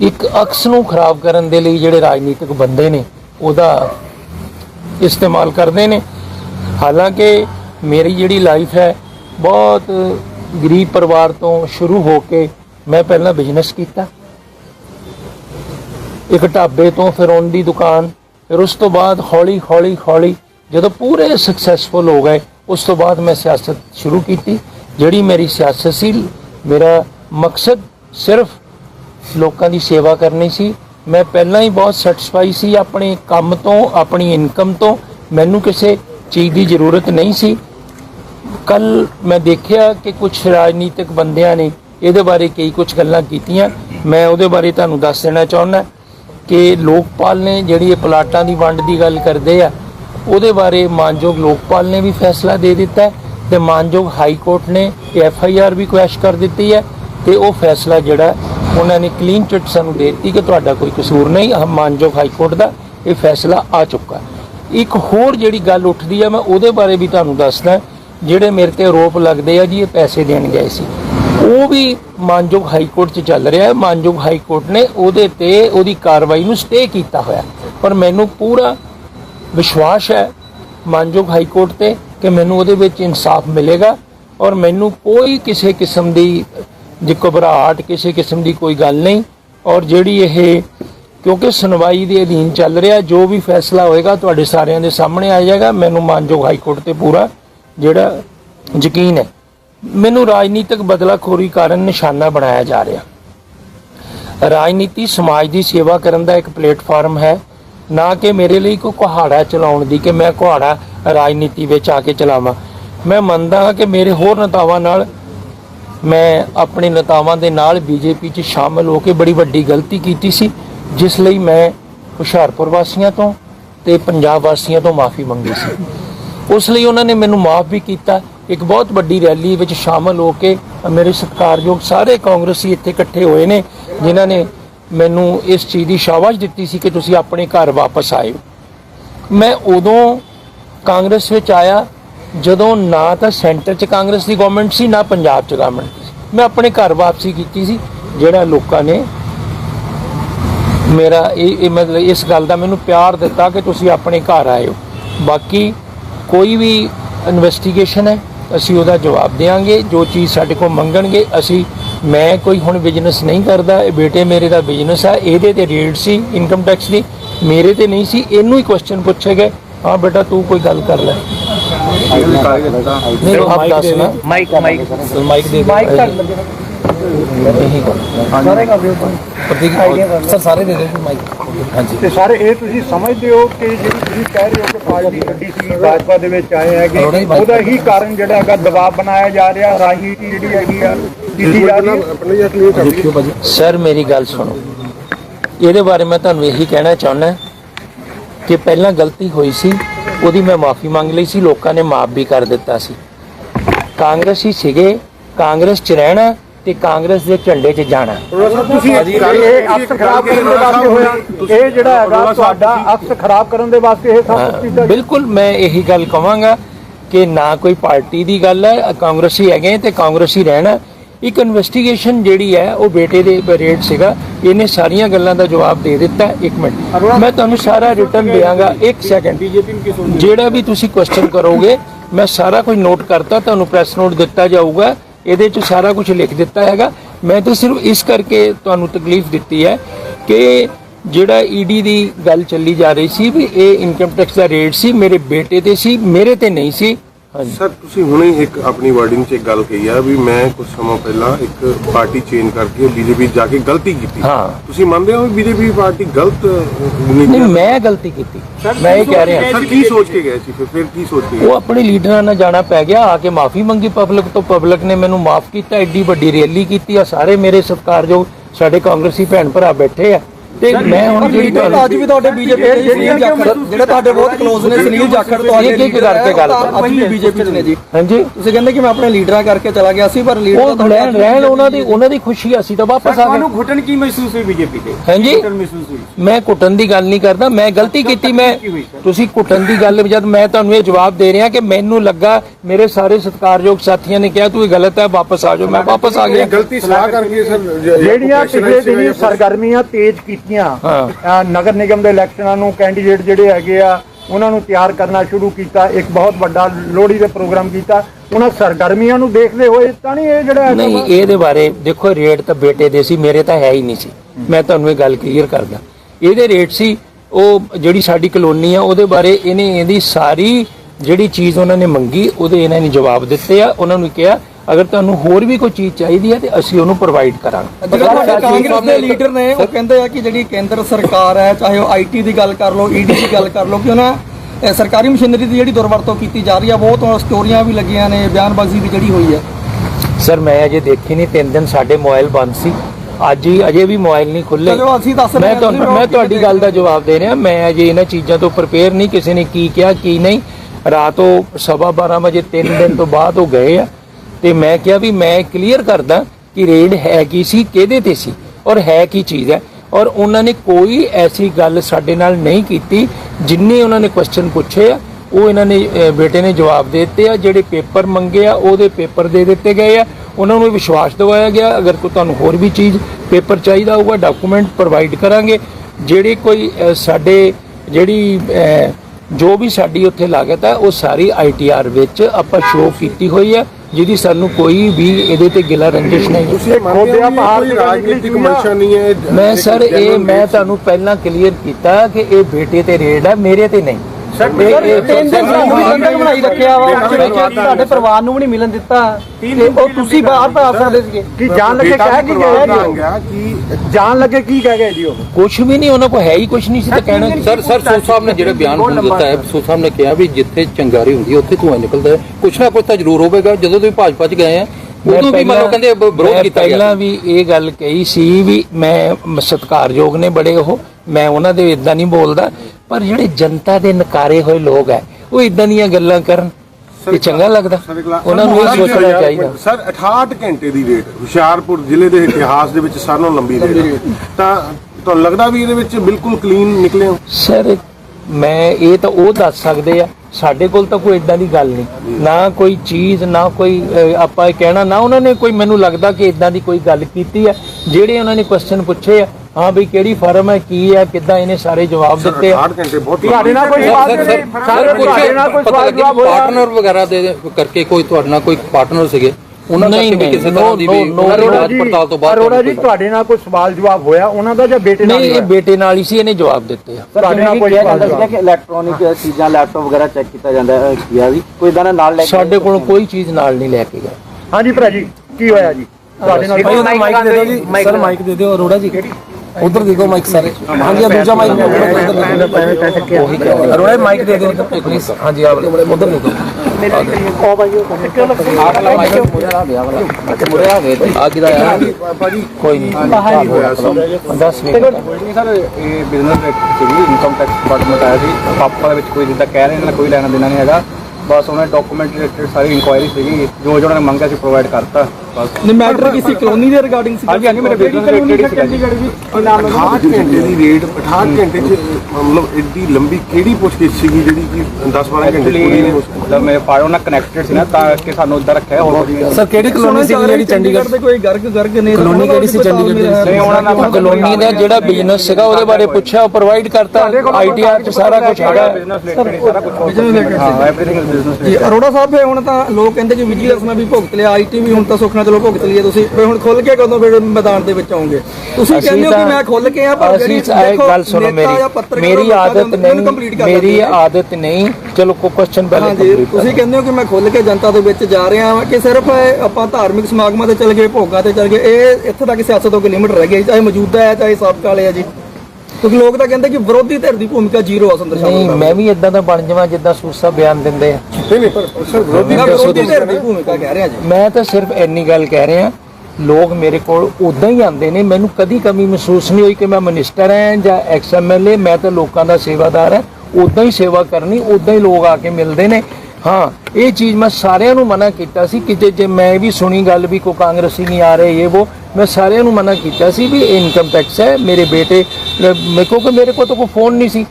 Speaker 2: ਇੱਕ ਅਕਸ ਨੂੰ ਖਰਾਬ ਕਰਨ ਦੇ ਲਈ ਜਿਹੜੇ ਰਾਜਨੀਤਿਕ ਬੰਦੇ ਨੇ, ਉਹਦਾ ਇਸਤੇਮਾਲ ਕਰਦੇ ਨੇ। ਹਾਲਾਂਕਿ ਮੇਰੀ ਜਿਹੜੀ ਲਾਈਫ ਹੈ, ਬਹੁਤ ਗਰੀਬ ਪਰਿਵਾਰ ਤੋਂ ਸ਼ੁਰੂ ਹੋ ਕੇ ਮੈਂ ਪਹਿਲਾਂ ਬਿਜ਼ਨਸ ਕੀਤਾ। ਇੱਕ ਢਾਬੇ ਤੋਂ ਫਿਰ ਉਹਨ ਦੀ ਦੁਕਾਨ, ਫਿਰ ਉਸ ਤੋਂ ਬਾਅਦ ਹੌਲੀ ਹੌਲੀ ਹੌਲੀ ਜਦੋਂ ਪੂਰੇ ਸਕਸੈਸਫੁਲ ਹੋ ਗਏ, ਉਸ ਤੋਂ ਬਾਅਦ ਮੈਂ ਸਿਆਸਤ ਸ਼ੁਰੂ ਕੀਤੀ, ਜਿਹੜੀ ਮੇਰੀ ਸਿਆਸਤ ਸੀ, ਮੇਰਾ ਮਕਸਦ ਸਿਰਫ ਲੋਕਾਂ ਦੀ ਸੇਵਾ ਕਰਨੀ ਸੀ। ਮੈਂ ਪਹਿਲਾਂ ਹੀ ਬਹੁਤ ਸੈਟੀਸਫਾਈ ਸੀ ਆਪਣੇ ਕੰਮ ਤੋਂ, ਆਪਣੀ ਇਨਕਮ ਤੋਂ। ਮੈਨੂੰ ਕਿਸੇ ਚੀਜ਼ ਦੀ ਜ਼ਰੂਰਤ ਨਹੀਂ ਸੀ। ਕੱਲ ਮੈਂ ਦੇਖਿਆ ਕਿ ਕੁਝ ਰਾਜਨੀਤਿਕ ਬੰਦਿਆਂ ਨੇ ਇਹਦੇ ਬਾਰੇ ਕਈ ਕੁਝ ਗੱਲਾਂ ਕੀਤੀਆਂ। ਮੈਂ ਉਹਦੇ ਬਾਰੇ ਤੁਹਾਨੂੰ ਦੱਸ ਦੇਣਾ ਚਾਹੁੰਦਾ ਕਿ ਲੋਕਪਾਲ ਨੇ ਜਿਹੜੀ ਇਹ ਪਲਾਟਾਂ ਦੀ ਵੰਡ ਦੀ ਗੱਲ ਕਰਦੇ ਆ ਉਹਦੇ ਬਾਰੇ ਮਾਨਯੋਗ ਲੋਕਪਾਲ ਨੇ ਵੀ ਫੈਸਲਾ ਦੇ ਦਿੱਤਾ ਹੈ ਤੇ ਮਾਨਯੋਗ ਹਾਈ ਕੋਰਟ ਨੇ ਐਫ ਆਈ ਆਰ ਵੀ ਕੁਐਸ਼ ਕਰ ਦਿੱਤੀ ਹੈ ਤੇ ਉਹ ਫੈਸਲਾ ਜਿਹੜਾ ਉਹਨਾਂ ਨੇ ਕਲੀਨ ਚਿੱਟ ਸਾਨੂੰ ਦੇ ਦਿੱਤੀ ਕਿ ਤੁਹਾਡਾ ਕੋਈ ਕਸੂਰ ਨਹੀਂ ਮਾਨਯੋਗ ਹਾਈ ਕੋਰਟ ਦਾ ਇਹ ਫੈਸਲਾ ਆ ਚੁੱਕਾ ਇੱਕ ਹੋਰ ਜਿਹੜੀ ਗੱਲ ਉੱਠਦੀ ਹੈ, ਮੈਂ ਉਹਦੇ ਬਾਰੇ ਵੀ ਤੁਹਾਨੂੰ ਦੱਸਦਾ ਜਿਹੜੇ ਮੇਰੇ ਤੇ ਆਰੋਪ ਲੱਗਦੇ ਆ ਜੀ, ਇਹ ਪੈਸੇ ਦੇਣ ਗਏ ਸੀ। ਉਹ ਵੀ ਮਾਨਯੋਗ ਹਾਈ ਕੋਰਟ 'ਚ ਚੱਲ ਰਿਹਾ ਹੈ, ਮਾਨਯੋਗ ਹਾਈ ਕੋਰਟ ਨੇ ਉਹਦੇ ਤੇ ਉਹਦੀ ਕਾਰਵਾਈ ਨੂੰ ਸਟੇ ਕੀਤਾ ਹੋਇਆ ਪਰ ਮੈਨੂੰ ਪੂਰਾ ਵਿਸ਼ਵਾਸ ਹੈ ਮਾਨਯੋਗ ਹਾਈ ਕੋਰਟ ਤੇ ਕਿ ਮੈਨੂੰ ਉਹਦੇ ਵਿੱਚ ਇਨਸਾਫ ਮਿਲੇਗਾ ਔਰ ਮੈਨੂੰ ਕੋਈ ਕਿਸੇ ਕਿਸਮ ਦੀ ਜੇ, ਘਬਰਾਹਟ, ਕਿਸੇ ਕਿਸਮ ਦੀ ਕੋਈ ਗੱਲ ਨਹੀਂ ਔਰ ਜਿਹੜੀ ਇਹ ਕਿਉਂਕਿ ਸੁਣਵਾਈ ਦੇ ਅਧੀਨ ਚੱਲ ਰਿਹਾ, ਜੋ ਵੀ ਫੈਸਲਾ ਹੋਏਗਾ ਤੁਹਾਡੇ ਸਾਰਿਆਂ ਦੇ ਸਾਹਮਣੇ ਆ ਜਾਏਗਾ, ਮੈਨੂੰ ਮਾਨਯੋਗ ਹਾਈ ਕੋਰਟ ਤੇ ਪੂਰਾ ਜਿਹੜਾ ਯਕੀਨ ਹੈ। ਮੈਨੂੰ ਰਾਜਨੀਤਿਕ ਬਦਲਾਖੋਰੀ ਕਾਰਨ ਨਿਸ਼ਾਨਾ ਬਣਾਇਆ ਜਾ ਰਿਹਾ। ਰਾਜਨੀਤੀ, ਸਮਾਜ ਦੀ ਸੇਵਾ ਕਰਨ ਦਾ ਇੱਕ ਪਲੇਟਫਾਰਮ ਹੈ। ਨਾ ਕਿ ਮੇਰੇ ਲਈ ਕੋਈ ਕੁਹਾੜਾ ਚਲਾਉਣ ਦੀ ਕਿ ਮੈਂ ਕੁਹਾੜਾ ਰਾਜਨੀਤੀ ਵਿੱਚ ਆ ਕੇ ਚਲਾਵਾਂ। ਮੈਂ ਮੰਨਦਾ ਹਾਂ ਕਿ ਮੇਰੇ ਹੋਰ ਨੇਤਾਵਾਂ ਨਾਲ ਮੈਂ ਆਪਣੇ ਨੇਤਾਵਾਂ ਦੇ ਨਾਲ ਬੀਜੇਪੀ 'ਚ ਸ਼ਾਮਲ ਹੋ ਕੇ ਬੜੀ ਵੱਡੀ ਗਲਤੀ ਕੀਤੀ ਸੀ, ਜਿਸ ਲਈ ਮੈਂ ਹੁਸ਼ਿਆਰਪੁਰ ਵਾਸੀਆਂ ਤੋਂ ਤੇ ਪੰਜਾਬ ਵਾਸੀਆਂ ਤੋਂ ਮਾਫੀ ਮੰਗੀ ਸੀ। ਉਸ ਲਈ ਉਹਨਾਂ ਨੇ ਮੈਨੂੰ ਮਾਫ ਵੀ ਕੀਤਾ। ਇੱਕ ਬਹੁਤ ਵੱਡੀ ਰੈਲੀ ਵਿੱਚ ਸ਼ਾਮਲ ਹੋ ਕੇ ਮੇਰੇ ਸਤਿਕਾਰਯੋਗ ਸਾਰੇ ਕਾਂਗਰਸੀ ਇੱਥੇ ਇਕੱਠੇ ਹੋਏ ਨੇ, ਜਿਨ੍ਹਾਂ ਨੇ ਮੈਨੂੰ ਇਸ ਚੀਜ਼ ਦੀ ਸ਼ਾਬਾਸ਼ ਦਿੱਤੀ ਸੀ ਕਿ ਤੁਸੀਂ ਆਪਣੇ ਘਰ ਵਾਪਸ ਆਏ ਮੈਂ ਉਦੋਂ ਕਾਂਗਰਸ ਵਿੱਚ ਆਇਆ, ਜਦੋਂ ਨਾ ਤਾਂ ਸੈਂਟਰ 'ਚ ਕਾਂਗਰਸ ਦੀ ਗਵਰਨਮੈਂਟ ਸੀ, ਨਾ ਪੰਜਾਬ 'ਚ ਗਵਰਨਮੈਂਟ ਸੀ। ਮੈਂ ਆਪਣੇ ਘਰ ਵਾਪਸੀ ਕੀਤੀ ਸੀ, ਜਿਹੜਾ ਲੋਕਾਂ ਨੇ ਮੇਰਾ ਇਹ ਮਤਲਬ ਇਸ ਗੱਲ ਦਾ ਮੈਨੂੰ ਪਿਆਰ ਦਿੱਤਾ ਕਿ ਤੁਸੀਂ ਆਪਣੇ ਘਰ ਆਇਓ। ਬਾਕੀ ਕੋਈ ਵੀ ਇਨਵੈਸਟੀਗੇਸ਼ਨ ਹੈ, ਅਸੀਂ ਉਹਦਾ ਜਵਾਬ ਦੇਵਾਂਗੇ ਜੋ ਚੀਜ਼ ਸਾਡੇ ਕੋਲ ਮੰਗਣਗੇ, ਅਸੀਂ ਮੈਂ ਕੋਈ ਹੁਣ ਬਿਜ਼ਨਸ ਨਹੀਂ ਕਰਦਾ ਇਹ ਬੇਟੇ ਮੇਰੇ ਦਾ ਬਿਜ਼ਨਸ ਹੈ ਇਹਦੇ ਤੇ ਰੇਡ ਸੀ ਇਨਕਮ ਟੈਕਸ ਦੀ ਮੇਰੇ ਤੇ ਨਹੀਂ ਸੀ ਇਹਨੂੰ ਹੀ ਕੁਐਸਚਨ ਪੁੱਛੇ ਗਏ ਹਾਂ ਬੇਟਾ ਤੂੰ ਕੋਈ ਗੱਲ ਕਰ ਲੈ। ਨਹੀਂ ਆਪ ਦੱਸ ਨਾ।
Speaker 3: ਮਾਈਕ ਮਾਈਕ
Speaker 2: ਮਾਈਕ ਦੇ ਮਾਈਕ ਕਰ ਸਰ ਸਾਰੇ ਦੇ ਦੇ ਮਾਈਕ ਹਾਂਜੀ।
Speaker 3: ਤੇ ਸਾਰੇ ਇਹ ਤੁਸੀਂ ਸਮਝਦੇ ਹੋ ਕਿ ਜਿਹੜੀ ਤੁਸੀਂ ਕਹਿ ਰਹੇ ਹੋ ਕਿ ਪਾਰਟੀ ਵੱਡੀ ਸੀ ਭਾਜਪਾ ਦੇ ਵਿੱਚ ਆਏ ਹੈਗੇ ਉਹਦਾ ਹੀ ਕਾਰਨ ਜਿਹੜਾ ਹੈਗਾ ਦਬਾਅ ਬਣਾਇਆ ਜਾ ਰਿਹਾ ਰਾਜਨੀਤੀ ਜਿਹੜੀ ਹੈਗੀ ਆ ਕੀਤੀ ਜਾ ਰਹੀ ਹੈ।
Speaker 2: ਸਰ ਮੇਰੀ ਗੱਲ ਸੁਣੋ। ਇਹਦੇ ਬਾਰੇ ਮੈਂ ਤੁਹਾਨੂੰ ਇਹੀ ਕਹਿਣਾ ਚਾਹੁੰਦਾ ਕਿ ਪਹਿਲਾਂ ਗਲਤੀ ਹੋਈ ਸੀ ਉਹਦੀ ਮੈਂ ਮਾਫੀ ਮੰਗ ਲਈ ਸੀ ਲੋਕਾਂ ਨੇ ਮਾਫ ਵੀ ਕਰ ਦਿੱਤਾ ਸੀ। ਕਾਂਗਰਸੀ ਸੀਗੇ ਕਾਂਗਰਸ 'ਚ ਰਹਿਣਾ ਤੇ ਕਾਂਗਰਸ ਦੇ ਝੰਡੇ 'ਚ ਜਾਣਾ।
Speaker 3: ਤੁਸੀਂ ਇਹ ਅਕਸ ਖਰਾਬ ਕਰਨ ਦੇ ਵਾਸਤੇ ਹੋਇਆ। ਇਹ ਜਿਹੜਾ ਹੈਗਾ ਤੁਹਾਡਾ ਅਕਸ ਖਰਾਬ ਕਰਨ ਦੇ ਵਾਸਤੇ ਇਹ ਸਭ ਕੀਤਾ
Speaker 2: ਬਿਲਕੁਲ ਮੈਂ ਇਹੀ ਗੱਲ ਕਵਾਂਗਾ ਕਿ ਨਾ ਕੋਈ ਪਾਰਟੀ ਦੀ ਗੱਲ ਹੈ ਕਾਂਗਰਸੀ ਹੈਗੇ ਤੇ ਕਾਂਗਰਸੀ ਰਹਿਣਾ। ਇੱਕ ਇਨਵੈਸਟੀਗੇਸ਼ਨ ਜਿਹੜੀ ਹੈ ਉਹ ਬੇਟੇ ਦੇ ਰੇਟ ਸੀਗਾ। ਇਹਨੇ ਸਾਰੀਆਂ ਗੱਲਾਂ ਦਾ ਜਵਾਬ ਦੇ ਦਿੱਤਾ। ਇੱਕ ਮਿੰਟ। ਮੈਂ ਤੁਹਾਨੂੰ ਸਾਰਾ ਰਿਟਰਨ ਦੇਵਾਂਗਾ ਇੱਕ ਸੈਕਿੰਡ ਜਿਹੜਾ ਵੀ ਤੁਸੀਂ ਕੁਐਸਚਨ ਕਰੋਗੇ ਮੈਂ ਸਾਰਾ ਕੁਝ ਨੋਟ ਕਰਤਾ। ਤੁਹਾਨੂੰ ਪ੍ਰੈਸ ਨੋਟ ਦਿੱਤਾ ਜਾਊਗਾ। ਇਹਦੇ 'ਚ ਸਾਰਾ ਕੁਝ ਲਿਖ ਦਿੱਤਾ ਹੈਗਾ। ਮੈਂ ਤਾਂ ਸਿਰਫ ਇਸ ਕਰਕੇ ਤੁਹਾਨੂੰ ਤਕਲੀਫ ਦਿੱਤੀ ਹੈ ਕਿ ਜਿਹੜਾ ਈਡੀ ਦੀ ਗੱਲ ਚੱਲੀ ਜਾ ਰਹੀ ਸੀ ਵੀ ਇਹ ਇਨਕਮ ਟੈਕਸ ਦਾ ਰੇਟ ਸੀ, ਮੇਰੇ ਬੇਟੇ ਤੇ ਸੀ, ਮੇਰੇ ਤੇ ਨਹੀਂ ਸੀ। ਹਾਂਜੀ।
Speaker 4: ਸਰ ਤੁਸੀਂ ਹੁਣੇ ਇੱਕ ਆਪਣੀ ਵਰਡਿੰਗ 'ਚ ਇੱਕ ਗੱਲ ਕਹੀ ਆ ਵੀ ਮੈਂ ਕੁਝ ਸਮਾਂ ਪਹਿਲਾਂ ਇੱਕ ਪਾਰਟੀ ਚੇਂਜ ਕਰਕੇ ਬੀਜੇਪੀ ਜਾ ਕੇ ਗਲਤੀ ਕੀਤੀ।
Speaker 2: ਹਾਂ।
Speaker 4: ਤੁਸੀਂ ਮੰਨਦੇ ਹੋ ਬੀਜੇਪੀ ਪਾਰਟੀ ਗਲਤ ਨਹੀਂ
Speaker 2: ਨਹੀਂ ਮੈਂ ਗਲਤੀ ਕੀਤੀ। ਮੈਂ ਇਹ ਕਹਿ ਰਿਹਾ।
Speaker 4: ਸਰ ਕੀ ਸੋਚ ਕੇ ਗਏ ਸੀ ਫਿਰ? ਫਿਰ ਕੀ ਸੋਚ ਕੇ ਗਏ?
Speaker 2: ਉਹ ਆਪਣੇ ਲੀਡਰਾਂ ਨਾਲ ਜਾਣਾ ਪੈ ਗਿਆ ਆ ਕੇ ਮਾਫੀ ਮੰਗੀ ਪਬਲਿਕ ਤੋਂ। ਪਬਲਿਕ ਨੇ ਮੈਨੂੰ ਮਾਫ ਕੀਤਾ ਐਡੀ ਵੱਡੀ ਰੈਲੀ ਕੀਤੀ ਆ। ਸਾਰੇ ਮੇਰੇ ਸਤਿਕਾਰਯੋਗ ਸਾਡੇ ਕਾਂਗਰਸੀ ਭੈਣ ਭਰਾ ਬੈਠੇ ਆ। ਤੇ ਮੈਂ ਹੁਣ ਜਿਹੜੀ ਤੁਹਾਨੂੰ
Speaker 5: ਅੱਜ ਵੀ ਤੁਹਾਡੇ ਬੀਜੇਪੀ ਦੇ ਸੁਨੀਲ ਜਾਖੜ ਜਿਹੜੇ ਤੁਹਾਡੇ ਬਹੁਤ ਕਲੋਜ਼ ਨੇ ਸੁਨੀਲ ਜਾਖੜ ਤੁਹਾਡੇ
Speaker 2: ਇੱਕ ਇੱਕ ਕਰਕੇ ਗੱਲ।
Speaker 5: ਅੱਜ ਵੀ ਬੀਜੇਪੀ ਚ ਨੇ ਜੀ।
Speaker 2: ਹਾਂਜੀ।
Speaker 5: ਤੁਸੀਂ ਕਹਿੰਦੇ ਕਿ ਮੈਂ ਆਪਣੇ ਲੀਡਰਾਂ ਕਰਕੇ ਚਲਾ ਗਿਆ ਸੀ ਪਰ ਲੀਡਰ
Speaker 2: ਉਹ ਰਹਿਣ ਰਹਿਣ ਉਹਨਾਂ ਦੀ ਉਹਨਾਂ ਦੀ ਖੁਸ਼ੀ ਅਸੀਂ ਤਾਂ ਵਾਪਸ ਆ ਗਏ।
Speaker 3: ਘੁਟਣ ਕੀ ਮਹਿਸੂਸ ਹੋਈ ਬੀਜੇਪੀ ਤੇ?
Speaker 2: ਹਾਂਜੀ।
Speaker 3: ਮਹਿਸੂਸ ਹੋਈ।
Speaker 2: ਮੈਂ ਕੁੱਟਣ ਦੀ ਗੱਲ ਨਹੀਂ ਕਰਦਾ ਮੈਂ ਗਲਤੀ ਕੀਤੀ ਮੈਂ ਤੁਸੀਂ ਕੁੱਟਣ ਦੀ ਗੱਲ ਜਦ ਮੈਂ ਤੁਹਾਨੂੰ ਇਹ ਜਵਾਬ ਦੇ ਰਿਹਾ ਕਿ ਮੈਨੂੰ ਲੱਗਾ ਮੇਰੇ ਸਾਰੇ ਸਤਿਕਾਰਯੋਗ ਸਾਥੀਆਂ ਨੇ ਕਿਹਾ ਤੂੰ ਇਹ ਗਲਤ ਹੈ ਵਾਪਸ ਆ ਜਾਓ। ਮੈਂ ਵਾਪਸ ਆ ਗਿਆ।
Speaker 4: ਗਲਤੀ ਸਲਾਹ ਕਰਕੇ ਸਰ
Speaker 3: ਜਿਹੜੀਆਂ ਪਿਛਲੇ ਦਿਨੀ ਸਰਗਰਮੀਆਂ ਤੇਜ਼ ਕੀਤੀਆਂ। ਨਗਰ ਨਿਗਮ ਦੇ ਇਲੈਕਸ਼ਨਾਂ ਨੂੰ ਕੈਂਡੀਡੇਟ ਜਿਹੜੇ ਹੈਗੇ ਆ ਉਹਨਾਂ ਨੂੰ ਤਿਆਰ ਕਰਨਾ ਸ਼ੁਰੂ ਕੀਤਾ ਇੱਕ ਬਹੁਤ ਵੱਡਾ ਲੋਹੜੀ ਦੇ ਪ੍ਰੋਗਰਾਮ ਕੀਤਾ। ਉਹਨਾਂ ਸਰਗਰਮੀਆਂ ਨੂੰ ਦੇਖਦੇ ਹੋਏ ਤਾਂ ਨਹੀਂ ਇਹ ਜਿਹੜਾ
Speaker 2: ਨਹੀਂ ਇਹਦੇ ਬਾਰੇ ਦੇਖੋ ਰੇਟ ਤਾਂ ਬੇਟੇ ਦੇ ਸੀ ਮੇਰੇ ਤਾਂ ਹੈ ਹੀ ਨਹੀਂ ਸੀ। ਮੈਂ ਤੁਹਾਨੂੰ ਇਹ ਗੱਲ ਕਲੀਅਰ ਕਰਦਾ। ਇਹਦੇ ਰੇਟ ਸੀ ਉਹ ਜਿਹੜੀ ਸਾਡੀ ਕਲੋਨੀ ਆ ਉਹਦੇ ਬਾਰੇ ਇਹਨੇ ਇਹਦੀ ਸਾਰੀ ਜਿਹੜੀ ਚੀਜ਼ ਉਹਨਾਂ ਨੇ ਮੰਗੀ ਉਹਦੇ ਇਹਨਾਂ ਨੇ ਜਵਾਬ ਦਿੱਤੇ ਆ ਉਹਨਾਂ ਨੂੰ ਕਿਹਾ ਅਗਰ ਤੁਹਾਨੂੰ ਹੋਰ ਵੀ ਕੋਈ ਚੀਜ਼ ਚਾਹੀਦੀ ਹੈ ਤੇ ਅਸੀਂ ਉਹਨੂੰ ਪ੍ਰੋਵਾਈਡ ਕਰਾਂਗੇ।
Speaker 5: ਜਿਹੜੇ ਕਾਂਗਰਸ ਦੇ ਲੀਡਰ ਨੇ ਉਹ ਕਹਿੰਦੇ ਆ ਕਿ ਜਿਹੜੀ ਕੇਂਦਰ ਸਰਕਾਰ ਹੈ ਚਾਹੇ ਉਹ ਆਈਟੀ ਦੀ ਗੱਲ ਕਰ ਲਓ ਈਡੀ ਦੀ ਗੱਲ ਕਰ ਲਓ ਕਿ ਉਹਨਾਂ ਇਹ ਸਰਕਾਰੀ ਮਸ਼ੀਨਰੀ ਦੀ ਜਿਹੜੀ ਦੁਰਵਰਤੋਂ ਕੀਤੀ ਜਾ ਰਹੀ ਆ ਬਹੁਤ ਸਟੋਰੀਆਂ ਵੀ ਲੱਗੀਆਂ ਨੇ ਬਿਆਨਬਾਜ਼ੀ ਵੀ ਜਿਹੜੀ ਹੋਈ ਹੈ।
Speaker 2: ਸਰ ਮੈਂ ਅਜੇ ਦੇਖੀ ਨਹੀਂ ਤਿੰਨ ਦਿਨ ਸਾਡੇ ਮੋਬਾਈਲ ਬੰਦ ਸੀ। ਅੱਜ ਹੀ ਅਜੇ ਵੀ ਮੋਬਾਈਲ ਨਹੀਂ ਖੁੱਲੇ।
Speaker 5: ਚਲੋ ਅਸੀਂ ਦੱਸ ਰਹੇ
Speaker 2: ਮੈਂ
Speaker 5: ਹਾਂ,
Speaker 2: ਤੁਹਾਨੂੰ ਮੈਂ ਤੁਹਾਡੀ ਗੱਲ ਦਾ ਜਵਾਬ ਦੇ ਰਿਹਾ। ਮੈਂ ਅਜੇ ਇਹਨਾਂ ਚੀਜ਼ਾਂ ਤੋਂ ਪ੍ਰਪੇਅਰ ਨਹੀਂ ਕਿਸੇ ਨੇ ਕੀ ਕਿਹਾ ਕੀ ਨਹੀਂ। ਰਾਤ ਸਵਾ 12 ਵਜੇ ਤਿੰਨ ਦਿਨ ਤੋਂ ਬਾਅਦ ਉਹ ਗਏ ਆ। ਤੇ ਮੈਂ ਕਿਹਾ ਵੀ ਮੈਂ ਕਲੀਅਰ ਕਰਦਾ ਕਿ ਰੇਡ ਹੈ ਕੀ ਸੀ, ਕਿਹਦੇ ਤੇ ਸੀ ਔਰ ਹੈ ਕੀ ਚੀਜ਼ ਹੈ ਔਰ ਉਹਨਾਂ ਨੇ ਕੋਈ ਐਸੀ ਗੱਲ ਸਾਡੇ ਨਾਲ ਨਹੀਂ ਕੀਤੀ ਜਿੰਨੇ ਉਹਨਾਂ ਨੇ ਕੁਐਸਚਨ ਪੁੱਛੇ ਆ, ਉਹ ਇਹਨਾਂ ਨੇ ਬੇਟੇ ਨੇ ਜਵਾਬ ਦੇ ਦਿੱਤੇ ਆ, ਜਿਹੜੇ ਪੇਪਰ ਮੰਗੇ ਆ, ਉਹਦੇ ਪੇਪਰ ਦੇ ਦਿੱਤੇ ਗਏ ਆ। ਉਹਨਾਂ ਨੂੰ ਵਿਸ਼ਵਾਸ ਦਿਵਾਇਆ ਗਿਆ, ਅਗਰ ਕੋਈ ਤੁਹਾਨੂੰ ਹੋਰ ਵੀ ਚੀਜ਼ ਪੇਪਰ ਚਾਹੀਦਾ ਹੋਊਗਾ ਡਾਕੂਮੈਂਟ ਪ੍ਰੋਵਾਈਡ ਕਰਾਂਗੇ। ਜਿਹੜੀ ਕੋਈ ਸਾਡੇ, ਜਿਹੜੀ ਜੋ ਵੀ ਸਾਡੀ ਉੱਥੇ ਲਾਗਤ ਹੈ, ਉਹ ਸਾਰੀ ਆਈਟੀਆਰ ਵਿੱਚ ਆਪਾਂ ਸ਼ੋਅ ਕੀਤੀ ਹੋਈ ਹੈ। ਜਿਹਦੀ ਸਾਨੂੰ ਕੋਈ ਵੀ ਇਹਦੇ ਤੇ ਗਿਲਾ ਰੰਜਿਸ਼ ਨਹੀਂ।
Speaker 4: ਤੁਸੀਂ ਮੰਨਦੇ
Speaker 3: ਪਹਾੜ
Speaker 4: ਕੋਈ
Speaker 3: ਦੀ
Speaker 4: ਰਾਜਨੀਤਿਕ ਮਨਸ਼ਾ ਨਹੀਂ ਹੈ
Speaker 2: ਮੈਂ ਸਰ ਇਹ ਮੈਂ ਤੁਹਾਨੂੰ ਪਹਿਲਾਂ ਕਲੀਅਰ ਕੀਤਾ ਕਿ ਇਹ ਬੇਟੇ ਤੇ ਰੇਡ ਹੈ ਮੇਰੇ ਤੇ ਨਹੀਂ
Speaker 5: ਤਿੰਨ ਦਿਨ ਸਾਨੂੰ ਵੀ ਲੰਗਰ ਬਣਾਈ ਰੱਖਿਆ ਵਾ ਤੁਹਾਡੇ ਪਰਿਵਾਰ ਨੂੰ ਵੀ ਨਹੀਂ ਮਿਲਣ ਦਿੱਤਾ। ਤੇ ਉਹ ਤੁਸੀਂ ਬਾਹਰ ਤਾਂ ਆ ਸਕਦੇ ਸੀਗੇ।
Speaker 3: ਕੀ ਜਾਣ ਲੱਗੇ
Speaker 4: ਬੇਟਾ
Speaker 3: ਕਹਿ
Speaker 4: ਵੀ
Speaker 3: ਕੀ
Speaker 4: ਪਰਿਵਾਰ
Speaker 3: ਗਏ
Speaker 4: ਨਾਲ
Speaker 3: ਜੀ ਉਹ?
Speaker 4: ਗਿਆ ਕਿ
Speaker 3: ਜਾਣ ਲੱਗੇ ਕੀ ਕਹਿ ਗਏ ਜੀ ਉਹ?
Speaker 2: ਕੁਛ ਵੀ ਨਹੀਂ ਉਹਨਾਂ ਕੋ ਹੈ ਹੀ ਕੁਛ ਨਹੀਂ ਸੀ ਤਾਂ ਕਹਿਣਾ ਕੀ?
Speaker 6: ਸਰ ਸਰ ਸੋ ਸਾਹਿਬ ਨੇ ਜਿਹੜੇ ਬਿਆਨ ਹੁਣ ਦਿੱਤਾ ਹੈ ਸੋ ਸਾਹਿਬ ਨੇ ਕਿਹਾ ਵੀ ਜਿੱਥੇ ਚੰਗਾਰੀ ਹੁੰਦੀ ਹੈ ਉੱਥੇ ਧੂਆਂ ਨਿਕਲਦਾ ਹੈ। ਕੁਛ ਨਾ ਕੁਛ ਤਾਂ ਜ਼ਰੂਰ ਹੋਵੇਗਾ ਜਦੋਂ ਤੁਸੀਂ ਭਾਜਪਾ 'ਚ ਗਏ ਆ ਉਦੋਂ ਵੀ ਮੰਨ ਲਓ ਕਹਿੰਦੇ ਵਿਰੋਧ ਕੀਤਾ ਗਿਆ
Speaker 2: ਪਹਿਲਾਂ ਵੀ ਇਹ ਗੱਲ ਕਹੀ ਸੀ ਵੀ ਮੈਂ ਮ- ਸਤਿਕਾਰਯੋਗ ਨੇ ਬੜੇ ਉਹ ਮੈਂ ਉਹਨਾਂ ਦੇ ਇਦਾਂ ਨਹੀਂ ਬੋਲਦਾ। ਪਰ ਜਿਹੜੇ ਜਨਤਾ ਦੇ ਨਕਾਰੇ ਹੋਏ ਲੋਕ ਹੈ ਉਹ ਇਦਾਂ ਦੀਆਂ ਗੱਲਾਂ ਕਰਨ ਇਹ ਚੰਗਾ ਲੱਗਦਾ। ਉਹਨਾਂ ਨੂੰ ਇਹ ਸੋਚਣਾ ਚਾਹੀਦਾ।
Speaker 4: ਸਰ 68 ਘੰਟੇ ਦੀ ਰੇਟ ਹੁਸ਼ਿਆਰਪੁਰ ਜ਼ਿਲ੍ਹੇ ਦੇ ਇਤਿਹਾਸ ਦੇ ਵਿੱਚ ਸਾਰਿਆਂ ਨਾਲੋਂ ਲੰਬੀ ਰੇਟ। ਤਾਂ ਤੁਹਾਨੂੰ ਲੱਗਦਾ ਵੀ ਇਹਦੇ ਵਿੱਚ ਬਿਲਕੁਲ ਕਲੀਨ ਨਿਕਲੇ ਹੋ?
Speaker 2: ਸਰ ਮੈਂ ਇਹ ਤਾਂ ਉਹ ਦੱਸ ਸਕਦੇ ਆ ਸਾਡੇ ਕੋਲ ਤਾਂ ਕੋਈ ਇਦਾਂ ਦੀ ਗੱਲ ਨਹੀਂ। ਨਾ ਕੋਈ ਚੀਜ਼ ਨਾ ਕੋਈ ਆਪਾਂ ਇਹ ਕਹਿਣਾ ਨਾ ਉਹਨਾਂ ਨੇ ਕੋਈ ਮੈਨੂੰ ਲੱਗਦਾ ਕਿ ਇਦਾਂ ਦੀ ਕੋਈ ਗੱਲ ਕੀਤੀ ਹੈ ਜਿਹੜੇ ਉਹਨਾਂ ਨੇ ਕੁਐਸਚਨ ਪੁੱਛੇ ਆ ਹਾਂ ਵੀ ਕਿਹੜੀ ਫਰਮ ਹੈ ਕੀ ਹੈ ਕਿੱਦਾਂ ਇਹਨੇ ਸਾਰੇ ਜਵਾਬ ਦਿੱਤੇ। ਆ
Speaker 4: 68 ਘੰਟੇ ਬਹੁਤ
Speaker 3: ਤੁਹਾਡੇ ਨਾਲ ਕੋਈ ਸਵਾਲ ਨਹੀਂ
Speaker 6: ਸਰ
Speaker 3: ਤੁਹਾਡੇ ਨਾਲ ਕੋਈ ਸਵਾਲ ਜਵਾਬ ਹੋਇਆ।
Speaker 6: ਪਾਰਟਨਰ ਵਗੈਰਾ ਦੇ ਕਰਕੇ ਕੋਈ ਤੁਹਾਡੇ ਨਾਲ ਕੋਈ ਪਾਰਟਨਰ ਸੀਗੇ? ਉਹਨਾਂ ਕਰਕੇ ਵੀ ਕਿਸੇ ਤਰ੍ਹਾਂ ਦੀ ਵੀ ਜਾਂਚ ਪੜਤਾਲ ਤੋਂ ਬਾਅਦ
Speaker 3: ਅਰੋੜਾ ਜੀ ਤੁਹਾਡੇ ਨਾਲ ਕੋਈ ਸਵਾਲ ਜਵਾਬ ਹੋਇਆ? ਉਹਨਾਂ ਦਾ ਜਾਂ ਬੇਟੇ ਨਾਲ
Speaker 2: ਨਹੀਂ ਇਹ? ਬੇਟੇ ਨਾਲ ਹੀ ਸੀ ਇਹਨੇ ਜਵਾਬ ਦਿੱਤੇ ਆ।
Speaker 3: ਤੁਹਾਡੇ ਨਾਲ ਕੋਈ ਸਵਾਲ ਜਵਾਬ?
Speaker 7: ਕਿ ਇਲੈਕਟ੍ਰੋਨਿਕ ਚੀਜ਼ਾਂ ਲੈਪਟਾਪ ਵਗੈਰਾ ਚੈੱਕ ਕੀਤਾ ਜਾਂਦਾ ਹੈ ਕੀਆ ਵੀ ਕੋਈ ਦਾ ਨਾਲ ਲੈ ਕੇ
Speaker 2: ਸਾਡੇ ਕੋਲ ਕੋਈ ਚੀਜ਼ ਨਾਲ ਨਹੀਂ ਲੈ ਕੇ ਗਏ।
Speaker 3: ਹਾਂਜੀ ਭਰਾ ਜੀ ਕੀ ਹੋਇਆ ਜੀ? ਤੁਹਾਡੇ ਨਾਲ
Speaker 7: ਮਾਈਕ ਦੇ ਦਿਓ ਜੀ। ਸਰ ਮਾਈਕ ਦੇ ਦਿਓ ਅਰੋੜਾ ਜੀ। ਉਧਰ ਦੇ ਦਿਓ ਮਾਈਕ ਸਾਰੇ। ਹਾਂਜੀ ਆਹ ਦੂਜਾ ਮਾਈਕ ਅਰੋੜਾ ਮਾਈਕ ਦੇ ਦਿਓ ਪਲੀਜ਼ ਹਾਂਜੀ ਆ ਉਧਰ ਦੇ। ਦਿਓ
Speaker 6: ਆ ਕਿਦਾ ਆ
Speaker 2: ਕੋਈ ਨਹੀਂ।
Speaker 4: ਹੋਇਆ ਸੀ।
Speaker 2: 10 ਮਿੰਟ
Speaker 7: ਸਰ ਇਹ ਬਿਜ਼ਨਸ ਸੀਗੀ ਇਨਕਮ ਟੈਕਸ ਡਿਪਾਰਟਮੈਂਟ ਆਇਆ ਸੀ ਪਾਪਾ ਦੇ ਵਿੱਚ ਕੋਈ ਜਿੱਦਾਂ ਕਹਿ ਰਹੇ ਨੇ ਕੋਈ ਲੈਣਾ ਦੇਣਾ ਨਹੀਂ ਹੈਗਾ। ਬਸ ਉਹਨਾਂ ਡਾਕੂਮੈਂਟ ਰਿਲੇਟਡ ਸਾਰੀ ਇਨਕੁਆਇਰੀ ਸੀਗੀ ਜੋ ਜੋ ਉਹਨਾਂ ਨੇ ਮੰਗਿਆ ਸੀ ਪ੍ਰੋਵਾਈਡ ਕਰਤਾ। ਬਸ
Speaker 5: ਨੇ ਮੈਟਰ ਕਿਸੇ ਕਲੋਨੀ ਦੇ ਰਿਗਾਰਡਿੰਗ ਸੀ
Speaker 7: ਹਾਂਜੀ ਹਾਂਜੀ ਮੇਰੇ ਬਿਜ਼ਨਸ ਰਿਲੇਟਡ ਸੀਗਾ ਜੀ।
Speaker 4: 68 ਘੰਟੇ ਦੀ ਰੇਟ 68 ਘੰਟੇ ਚ ਮਤਲਬ ਐਡੀ ਲੰਬੀ ਕਿਹੜੀ ਪੁੱਛਗਿੱਛ ਸੀਗੀ ਜਿਹੜੀ ਕਿ 10 12 ਘੰਟੇ ਪੂਰੀ ਨਹੀਂ ਹੋ ਸਕਦੀ?
Speaker 7: ਮਤਲਬ ਮੇਰੇ ਪਾਰੋ ਨਾਲ ਕਨੈਕਟਡ ਸੀ ਨਾ ਤਾਂ ਕਿ ਸਾਨੂੰ ਇੱਧਰ ਰੱਖਿਆ ਹੋਰ
Speaker 5: ਸਰ ਕਿਹੜੀ ਕਲੋਨੀ ਸੀ ਜਿਹੜੀ ਚੰਡੀਗੜ੍ਹ ਦੇ ਕੋਈ ਗਰਗ ਗਰਗ ਨੇ ਕਲੋਨੀ ਕਿਹੜੀ ਸੀ ਚੰਡੀਗੜ੍ਹ ਦੀ?
Speaker 7: ਨਹੀਂ ਉਹਨਾਂ ਨਾਲ
Speaker 2: ਕਲੋਨੀ ਦਾ ਜਿਹੜਾ ਬਿਜ਼ਨਸ ਸੀਗਾ ਉਹਦੇ ਬਾਰੇ ਪੁੱਛਿਆ ਉਹ ਪ੍ਰੋਵਾਈਡ ਕਰਤਾ ਆਈਟੀਆਰ ਚ ਸਾਰਾ ਕੁਝ ਹੈਗਾ।
Speaker 7: ਬਿਜ਼ਨਸ ਰਿਲੇਟਡ ਸਾਰਾ ਕੁਝ ਹਾਂ everything is business
Speaker 5: ji Arora ਸਾਹਿਬ ਹੁਣ ਤਾਂ ਲੋਕ ਕਹਿੰਦੇ ਕਿ ਵਿਜੀਲੈਂਸ ਨੇ ਵੀ ਭੁਗਤ ਲਿਆ ਆਈਟੀ ਵੀ ਹੁਣ ਤਾਂ ਸੁਖਨਾ ਚਲੋ ਭੁਗਤ ਲਈ ਹੈ ਤੁਸੀਂ। ਫੇ ਹੁਣ ਖੁੱਲ ਕੇ ਕਦੋਂ ਫਿਰ ਮੈਦਾਨ ਦੇ ਵਿੱਚ ਆਉਂਗੇ? ਤੁਸੀਂ ਕਹਿੰਦੇ ਹੋ ਕਿ ਮੈਂ ਖੁੱਲ ਕੇ ਆ ਪਰ ਜਿਹੜੀ ਦੇਖੋ,
Speaker 2: ਗੱਲ ਸੁਣੋ ਮੇਰੀ ਮੇਰੀ ਆਦਤ ਨਹੀਂ ਮੇਰੀ। ਆਦਤ ਨਹੀਂ। ਚਲੋ ਕੋ ਕੁਐਸਚਨ ਪਹਿਲੇ
Speaker 5: ਹਾਂਜੀ ਤੁਸੀਂ ਕਹਿੰਦੇ ਹੋ ਕਿ ਮੈਂ ਖੁੱਲ ਕੇ ਜਨਤਾ ਦੇ ਵਿੱਚ ਜਾ ਰਿਹਾ ਹਾਂ ਕਿ ਸਿਰਫ ਆਪਾਂ ਧਾਰਮਿਕ ਸਮਾਗਮਾਂ ਤੇ ਚਲ ਗਏ ਭੋਗਾਂ ਤੇ ਚਲ ਗਏ ਇਹ ਇੱਥੇ ਤੱਕ ਸਿਆਸਤ ਤੋਂ ਕੋਈ ਲਿਮਿਟ ਰਹਿ ਗਈ ਚਾਹੇ ਮੌਜੂਦਾ ਹੈ ਚਾਹੇ ਸਾਬਕਾ ਵਾਲੇ ਆ ਜੀ। ਕਿਉਂਕਿ ਲੋਕ ਤਾਂ ਕਹਿੰਦੇ ਕਿ ਵਿਰੋਧੀ ਧਿਰ ਦੀ ਭੂਮਿਕਾ ਜ਼ੀਰੋ ਆ ਸੁੰਦਰ
Speaker 2: ਨਹੀਂ ਮੈਂ ਵੀ ਇਦਾਂ ਦਾ ਬਣ ਜਾਵਾਂ ਜਿੱਦਾਂ ਸੂਸਾ ਬਿਆਨ ਦਿੰਦੇ ਆ।
Speaker 4: ਨਹੀਂ ਨਹੀਂ ਪਰ ਸਰ ਵਿਰੋਧੀ
Speaker 5: ਧਿਰ ਦੀ ਭੂਮਿਕਾ ਕਹਿ ਰਿਹਾ ਜੀ।
Speaker 2: ਮੈਂ ਤਾਂ ਸਿਰਫ ਇੰਨੀ ਗੱਲ ਕਹਿ ਰਿਹਾ ਲੋਕ ਮੇਰੇ ਕੋਲ ਉਦਾਂ ਹੀ ਆਉਂਦੇ ਨੇ ਮੈਨੂੰ ਕਦੀ ਕਮੀ ਮਹਿਸੂਸ ਨਹੀਂ ਹੋਈ ਕਿ ਮੈਂ ਮਿਨਿਸਟਰ ਹਾਂ ਜਾਂ ਐਕਸ ਐਮਐਲਏ ਮੈਂ ਤਾਂ ਲੋਕਾਂ ਦਾ ਸੇਵਾਦਾਰ ਹਾਂ ਉਦਾਂ ਹੀ ਸੇਵਾ ਕਰਨੀ ਉਦਾਂ ਹੀ ਲੋਕ ਆ ਕੇ ਮਿਲਦੇ ਨੇ। ਹਾਂ ਇਹ ਚੀਜ਼ ਮੈਂ ਸਾਰਿਆਂ ਨੂੰ ਮਨਾ ਕੀਤਾ ਸੀ ਕਿ ਜੇ ਜੇ ਮੈਂ ਵੀ ਸੁਣੀ ਗੱਲ ਵੀ ਕੋ ਕਾਂਗਰਸੀ ਨਹੀਂ ਆ ਰਹੇ ਇਹ ਉਹ ਮੈਂ ਸਾਰਿਆਂ ਨੂੰ ਮਨਾ ਕੀਤਾ ਸੀ ਵੀ ਇਨਕਮ ਟੈਕਸ ਹੈ, ਮੇਰੇ ਬੇਟੇ ਮੈਂ ਕਿਉਂਕਿ ਮੇਰੇ ਕੋਲ ਤਾਂ ਕੋਈ ਫੋਨ ਨਹੀਂ ਸੀ।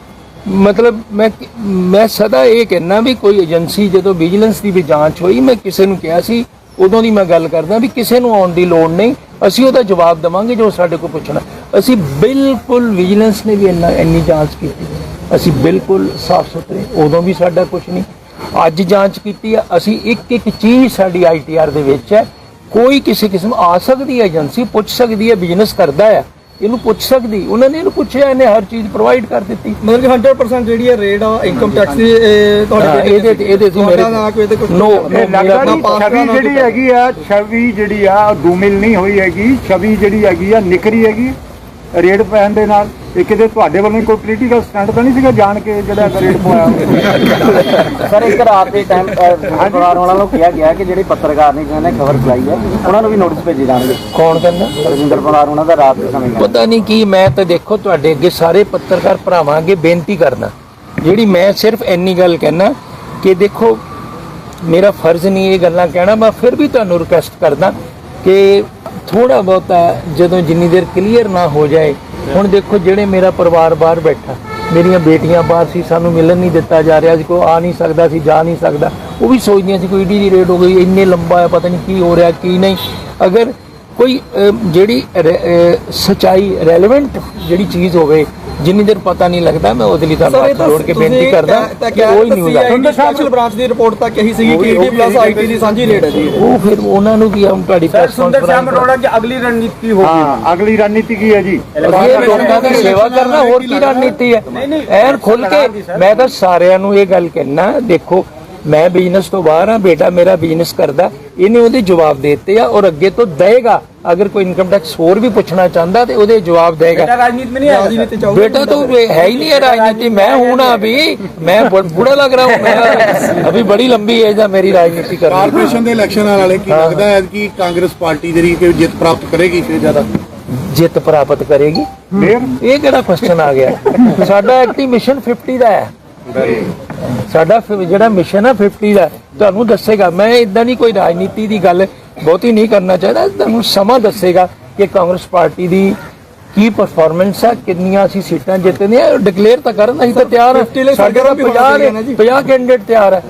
Speaker 2: ਮਤਲਬ ਮੈਂ ਮੈਂ ਸਦਾ ਇਹ ਕਹਿਣਾ ਵੀ ਕੋਈ ਏਜੰਸੀ ਜਦੋਂ ਵਿਜੀਲੈਂਸ ਦੀ ਵੀ ਜਾਂਚ ਹੋਈ, ਮੈਂ ਕਿਸੇ ਨੂੰ ਕਿਹਾ ਸੀ, ਉਦੋਂ ਦੀ ਮੈਂ ਗੱਲ ਕਰਦਾ ਵੀ ਕਿਸੇ ਨੂੰ ਆਉਣ ਦੀ ਲੋੜ ਨਹੀਂ, ਅਸੀਂ ਉਹਦਾ ਜਵਾਬ ਦੇਵਾਂਗੇ ਜੋ ਸਾਡੇ ਕੋਲ ਪੁੱਛਣਾ। ਅਸੀਂ ਬਿਲਕੁਲ ਵਿਜੀਲੈਂਸ ਨੇ ਵੀ ਇੰਨਾ ਇੰਨੀ ਜਾਂਚ ਕੀਤੀ। ਅਸੀਂ ਬਿਲਕੁਲ ਸਾਫ਼ ਸੁਥਰੇ, ਉਦੋਂ ਵੀ ਸਾਡਾ ਕੁਝ ਨਹੀਂ। ਅੱਜ ਜਾਂਚ ਕੀਤੀ ਆ, ਅਸੀਂ ਇੱਕ ਇੱਕ ਚੀਜ਼ ਸਾਡੀ ਆਈਟੀਆਰ ਦੇ ਵਿੱਚ ਹੈ ਕੋਈ ਕਿਸੇ ਕਿਸਮ ਆ ਸਕਦੀ ਹੈ ਏਜੰਸੀ ਪੁੱਛ ਸਕਦੀ ਹੈ ਬਿਜ਼ਨਸ ਕਰਦਾ ਹੈ ਇਹਨੂੰ ਪੁੱਛ ਸਕਦੀ ਉਹਨਾਂ ਨੇ ਇਹਨੂੰ ਪੁੱਛਿਆ ਇਹਨੇ ਹਰ ਚੀਜ਼ ਪ੍ਰੋਵਾਈਡ ਕਰ ਦਿੱਤੀ।
Speaker 5: ਮਤਲਬ ਕਿ 100% ਜਿਹੜੀ ਹੈ ਰੇਟ ਆ ਇਨਕਮ ਟੈਕਸ ਦੀ ਤੁਹਾਡੇ
Speaker 2: ਇਹਦੇ ਤੇ ਇਹਦੇ ਤੇ ਮੇਰੇ
Speaker 5: ਨਾ ਕੋਈ ਇਹਦੇ ਕੁਝ
Speaker 2: ਨੋ
Speaker 3: ਇਹ ਲੱਗਦਾ ਨਹੀਂ ਛਵੀ ਜਿਹੜੀ ਹੈਗੀ ਆ ਛਵੀ ਜਿਹੜੀ ਆ ਉਹ ਦੂਮਿਲ ਨਹੀਂ ਹੋਈ ਹੈਗੀ ਛਵੀ ਜਿਹੜੀ ਹੈਗੀ ਆ ਨਿਕਰੀ ਹੈਗੀ ਰੇਡ ਪੈਣ ਦੇ ਨਾਲ। ਇਹ ਕਿਤੇ ਤੁਹਾਡੇ ਵੱਲੋਂ ਕੋਈ ਪੋਲੀਟੀਕਲ ਸਟੈਂਡ ਤਾਂ ਨਹੀਂ ਸੀਗਾ ਜਾਣ ਕੇ ਜਿਹੜਾ ਰੇਡ ਪਵਾਇਆ?
Speaker 7: ਸਰ ਇੱਕ ਰਾਤ ਦੇ ਟਾਈਮ ਪਰਿਵਾਰ ਵਾਲਿਆਂ ਨੂੰ ਕਿਹਾ ਗਿਆ ਕਿ ਜਿਹੜੇ ਪੱਤਰਕਾਰ ਨੇ ਜਿਹਨਾਂ ਨੇ ਖਬਰ ਫੈਲਾਈ ਹੈ ਉਹਨਾਂ ਨੂੰ ਵੀ ਨੋਟਿਸ ਭੇਜੇ ਜਾਣਗੇ।
Speaker 2: ਕੌਣ ਕਹਿੰਦਾ?
Speaker 7: ਰਜਿੰਦਰ ਪਰਿਵਾਰ ਉਹਨਾਂ ਦਾ ਰਾਤ ਦੇ ਸਮੇਂ
Speaker 2: ਪਤਾ ਨਹੀਂ ਕੀ ਮੈਂ ਤਾਂ ਦੇਖੋ ਤੁਹਾਡੇ ਅੱਗੇ ਸਾਰੇ ਪੱਤਰਕਾਰ ਭਰਾਵਾਂ ਅੱਗੇ ਬੇਨਤੀ ਕਰਨਾ ਜਿਹੜੀ ਮੈਂ ਸਿਰਫ ਇੰਨੀ ਗੱਲ ਕਹਿਣਾ ਕਿ ਦੇਖੋ ਮੇਰਾ ਫਰਜ਼ ਨਹੀਂ ਇਹ ਗੱਲਾਂ ਕਹਿਣਾ ਮੈਂ ਫਿਰ ਵੀ ਤੁਹਾਨੂੰ ਰਿਕੁਐਸਟ ਕਰਦਾ ਕਿ ਥੋੜਾ ਬਹੁਤਾ ਜਦੋਂ ਜਿੰਨੀ ਦੇਰ ਕਲੀਅਰ ਨਾ ਹੋ ਜਾਏ ਹੁਣ ਦੇਖੋ ਜਿਹੜੇ ਮੇਰਾ ਪਰਿਵਾਰ ਬਾਹਰ ਬੈਠਾ ਮੇਰੀਆਂ ਬੇਟੀਆਂ ਬਾਹਰ ਸੀ ਸਾਨੂੰ ਮਿਲਣ ਨਹੀਂ ਦਿੱਤਾ ਜਾ ਰਿਹਾ ਸੀ ਕੋਈ ਆ ਨਹੀਂ ਸਕਦਾ ਸੀ ਜਾ ਨਹੀਂ ਸਕਦਾ ਉਹ ਵੀ ਸੋਚਦੀਆਂ ਸੀ ਕੋਈ ਈਡੀ ਦੀ ਰੇਟ ਹੋ ਗਈ ਇੰਨੇ ਲੰਬਾ ਹੈ ਪਤਾ ਨਹੀਂ ਕੀ ਹੋ ਰਿਹਾ ਕੀ ਨਹੀਂ। ਅਗਰ ਕੋਈ ਅਹ, ਜਿਹੜੀ ਸਚਾਈ ਰੈਲੇਵੈਂਟ ਜਿਹੜੀ ਚੀਜ਼ ਹੋਵੇ ਜਿੰਨੀ ਦੇਰ ਪਤਾ ਨਹੀਂ ਲੱਗਦਾ ਮੈਂ ਉਹਦੇ ਲਈ ਤੁਹਾਨੂੰ ਹੱਥ ਜੋੜ ਕੇ ਬੇਨਤੀ ਕਰਦਾ ਕਿ ਉਹ ਹੀ ਨਿਊਜ਼
Speaker 5: ਸੁੰਦਰ ਸਪੈਸ਼ਲ ਬ੍ਰਾਂਚ ਦੀ ਰਿਪੋਰਟ ਤੱਕ ਇਹੀ ਸੀਗੀ ਕਿ ਈਡੀ ਪਲੱਸ ਆਈਟੀ ਦੀ ਸਾਂਝੀ ਰੇਟ ਹੈ ਜੀ।
Speaker 2: ਉਹ ਫਿਰ ਉਹਨਾਂ ਨੂੰ ਕੀ ਹਮ ਤੁਹਾਡੀ ਪ੍ਰੈਸ ਕਾਨਫਰੰਸ
Speaker 3: ਜੀ ਅਗਲੀ ਰਣਨੀਤੀ ਹੋਗੀ ਹਾਂ ਅਗਲੀ ਰਣਨੀਤੀ ਕੀ ਹੈ ਜੀ?
Speaker 2: ਇਹ ਲੋਕਾਂ ਦੀ ਸੇਵਾ ਕਰਨਾ ਹੋਰ ਕੀ ਰਣਨੀਤੀ ਹੈ? ਐਨ ਖੁੱਲ ਕੇ ਮੈਂ ਤਾਂ ਸਾਰਿਆਂ ਨੂੰ ਇਹ ਗੱਲ ਕਹਿਣਾ ਦੇਖੋ ਮੈਂ ਬਿਜ਼ਨਸ ਤੋਂ ਬਾਹਰ ਆ ਬੇਟਾ ਮੇਰਾ ਬਿਜ਼ਨਸ ਕਰਦਾ। ਇਹਨੇ ਉਹਦੇ ਜਵਾਬ ਦਿੱਤੇ ਆ ਔਰ ਅੱਗੇ ਤੋਂ ਦੇਗਾ ਅਗਰ ਕੋਈ ਇਨਕਮ ਟੈਕਸ ਹੋਰ ਵੀ ਪੁੱਛਣਾ ਚਾਹੁੰਦਾ ਤੇ ਉਹਦੇ ਜਵਾਬ ਦੇਗਾ ਬੇਟਾ ਰਾਜਨੀਤੀ ਹੈ। ਹੀ ਨਹੀਂ ਰਾਜਨੀਤੀ। ਮੈਂ ਹੂੰ ਨਾ ਅਭੀ ਮੈਂ ਬੁੜਾ ਲੱਗ ਰਹਾ ਹੂੰ ਅਭੀ ਬੜੀ ਲੰਬੀ ਏਜ ਆ ਮੇਰੀ ਰਾਜਨੀਤੀ ਕਰਨ।
Speaker 4: ਕਾਰਪੋਰੇਸ਼ਨ ਦੇ ਇਲੈਕਸ਼ਨ ਆਉਣ ਵਾਲੇ ਕੀ ਲੱਗਦਾ ਹੈ ਕਿ ਕਾਂਗਰਸ ਪਾਰਟੀ ਜਿਹੜੀ ਕਿ ਜਿੱਤ ਪ੍ਰਾਪਤ ਕਰੇਗੀ ਫਿਰ ਜ਼ਿਆਦਾ?
Speaker 2: ਜਿੱਤ ਪ੍ਰਾਪਤ ਕਰੇਗੀ। ਇਹ ਕਿਹੜਾ ਕੁਐਸਚਨ ਆ ਗਿਆ? ਸਾਡਾ ਐਕਟਿਵ ਮਿਸ਼ਨ 50 ਦਾ ਹੈ। ਸਾਡਾ ਫਿਰ ਜਿਹੜਾ ਮਿਸ਼ਨ ਹੈ 50 ਦਾ ਤੁਹਾਨੂੰ ਦੱਸੇਗਾ। ਮੈਂ ਇਦਾਂ ਨਹੀਂ ਕੋਈ ਰਾਜਨੀਤੀ ਦੀ ਗੱਲ ਬਹੁਤੀ ਨਹੀਂ ਕਰਨਾ ਚਾਹਦਾ ਤੁਹਾਨੂੰ ਸਮਾਂ ਦੱਸੇਗਾ ਕਿ ਕਾਂਗਰਸ ਪਾਰਟੀ ਦੀ ਕੀ ਪਰਫਾਰਮੈਂਸ ਹੈ ਕਿੰਨੀਆਂ ਅਸੀਂ ਸੀਟਾਂ ਜਿੱਤਦੇ ਆ ਡਿਕਲੇਅਰ ਤਾਂ ਕਰਨ ਅਸੀਂ ਤਾਂ ਤਿਆਰ ਹਾਂ
Speaker 5: 50 ਲਈ
Speaker 2: ਸਾਡੇ ਤਾਂ
Speaker 5: ਸਰਕਾਰਾਂ ਵੀ ਹੋਣਾ
Speaker 2: 50
Speaker 5: ਚਾਹੀਦੀਆਂ ਨੇ ਜੀ।
Speaker 2: 50 ਕੈਂਡੀਡੇਟ ਤਿਆਰ ਹੈ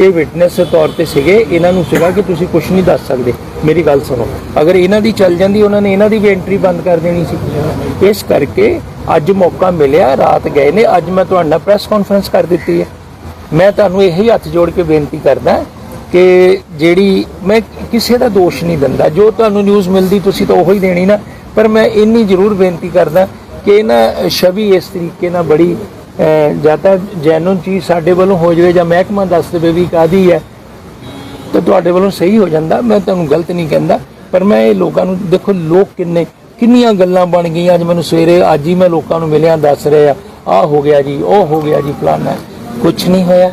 Speaker 2: ਇਹ ਵਿਟਨੈਸ ਦੇ ਤੌਰ ਤੇ ਸੀਗੇ, ਇਹਨਾਂ ਨੂੰ ਸੀਗਾ ਕਿ ਤੁਸੀਂ ਕੁਝ ਨਹੀਂ ਦੱਸ ਸਕਦੇ। ਮੇਰੀ ਗੱਲ ਸੁਣੋ। ਅਗਰ ਇਹਨਾਂ ਦੀ ਚੱਲ ਜਾਂਦੀ, ਉਹਨਾਂ ਨੇ ਇਹਨਾਂ ਦੀ ਵੀ ਐਂਟਰੀ ਬੰਦ ਕਰ ਦੇਣੀ ਸੀ। ਇਸ ਕਰਕੇ ਅੱਜ ਮੌਕਾ ਮਿਲਿਆ, ਰਾਤ ਗਏ ਨੇ, ਅੱਜ ਮੈਂ ਤੁਹਾਡੇ ਨਾਲ ਪ੍ਰੈਸ ਕਾਨਫਰੰਸ ਕਰ ਦਿੱਤੀ ਹੈ। ਮੈਂ ਤੁਹਾਨੂੰ ਇਹੀ ਹੱਥ ਜੋੜ ਕੇ ਬੇਨਤੀ ਕਰਦਾ ਕਿ ਜਿਹੜੀ ਮੈਂ ਕਿਸੇ ਦਾ ਦੋਸ਼ ਨਹੀਂ ਦਿੰਦਾ। ਜੋ ਤੁਹਾਨੂੰ ਨਿਊਜ਼ ਮਿਲਦੀ, ਤੁਸੀਂ ਤਾਂ ਉਹੀ ਦੇਣੀ ਨਾ। ਪਰ ਮੈਂ ਇੰਨੀ ਜ਼ਰੂਰ ਬੇਨਤੀ ਕਰਦਾ ਕਿ ਨਾ ਛਵੀ ਇਸ ਤਰੀਕੇ ਨਾਲ ਬੜੀ ਜਾਂ ਤਾਂ ਜੈਨੂਨ ਚੀਜ਼ ਸਾਡੇ ਵੱਲੋਂ ਹੋ ਜਾਵੇ ਜਾਂ ਮਹਿਕਮਾ ਦੱਸ ਦੇਵੇ ਵੀ ਕਾਦੀ ਹੈ, ਤਾਂ ਤੁਹਾਡੇ ਵੱਲੋਂ ਸਹੀ ਹੋ ਜਾਂਦਾ। ਮੈਂ ਤੁਹਾਨੂੰ ਗਲਤ ਨਹੀਂ ਕਹਿੰਦਾ, ਪਰ ਮੈਂ ਇਹ ਲੋਕਾਂ ਨੂੰ, ਦੇਖੋ ਲੋਕ ਕਿੰਨੇ, ਕਿੰਨੀਆਂ ਗੱਲਾਂ ਬਣ ਗਈਆਂ। ਅੱਜ ਮੈਨੂੰ ਸਵੇਰੇ, ਅੱਜ ਹੀ ਮੈਂ ਲੋਕਾਂ ਨੂੰ ਮਿਲਿਆ, ਦੱਸ ਰਹੇ ਆ ਆਹ ਹੋ ਗਿਆ ਜੀ, ਉਹ ਹੋ ਗਿਆ ਜੀ, ਫਲਾਨਾ। ਕੁਝ ਨਹੀਂ ਹੋਇਆ।